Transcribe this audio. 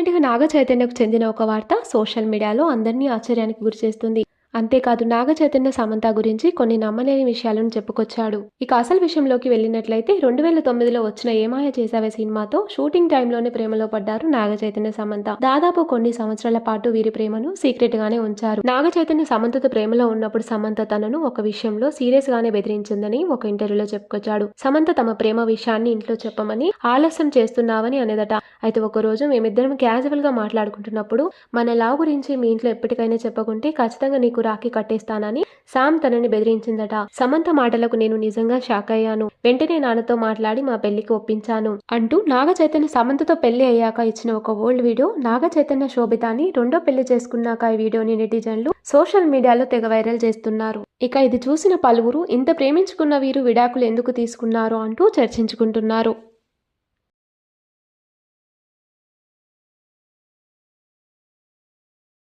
రీసెంట్గా నాగ చైతన్యకు చెందిన ఒక వార్త సోషల్ మీడియాలో అందరినీ ఆశ్చర్యానికి గురిచేస్తుంది అంతేకాదు నాగ చైతన్య సమంత గురించి కొన్ని నమ్మలేని విషయాలను చెప్పుకొచ్చాడు. ఇక అసలు విషయంలోకి వెళ్ళినట్లయితే రెండు వేల తొమ్మిదిలో వచ్చిన ఏమాయ చేసావే సినిమాతో షూటింగ్ టైంలోనే ప్రేమలో పడ్డారు నాగ చైతన్య సమంత. దాదాపు కొన్ని సంవత్సరాల పాటు వీరి ప్రేమను సీక్రెట్ గానే ఉంచారు. నాగ చైతన్య సమంతతో ప్రేమలో ఉన్నప్పుడు సమంత తనను ఒక విషయంలో సీరియస్ గానే బెదిరించిందని ఒక ఇంటర్వ్యూలో చెప్పుకొచ్చాడు. సమంత తమ ప్రేమ విషయాన్ని ఇంట్లో చెప్పమని ఆలస్యం చేస్తున్నావని అనేదట. అయితే ఒక రోజు మేమిద్దరం క్యాజువల్గా మాట్లాడుకుంటున్నప్పుడు మన లవ్ గురించి మీ ఇంట్లో ఎప్పటికైనా చెప్పకుంటే ఖచ్చితంగా నీకు రాఖీ కట్టేస్తానని సామ్ తనని బెదిరించిందట. సమంత మాటలకు నేను నిజంగా షాక్ అయ్యాను. వెంటనే నాన్నతో మాట్లాడి మా పెళ్ళికి ఒప్పించాను అంటూ నాగ చైతన్య సమంతతో పెళ్ళి అయ్యాక ఇచ్చిన ఒక ఓల్డ్ వీడియో నాగ చైతన్య శోభితాని రెండో పెళ్ళి చేసుకున్నాక ఈ వీడియోని నెటిజన్లు సోషల్ మీడియాలో తెగ వైరల్ చేస్తున్నారు. ఇక ఇది చూసిన పలువురు ఇంత ప్రేమించుకున్న వీరు విడాకులు ఎందుకు తీసుకున్నారు? అంటూ చర్చించుకుంటున్నారు.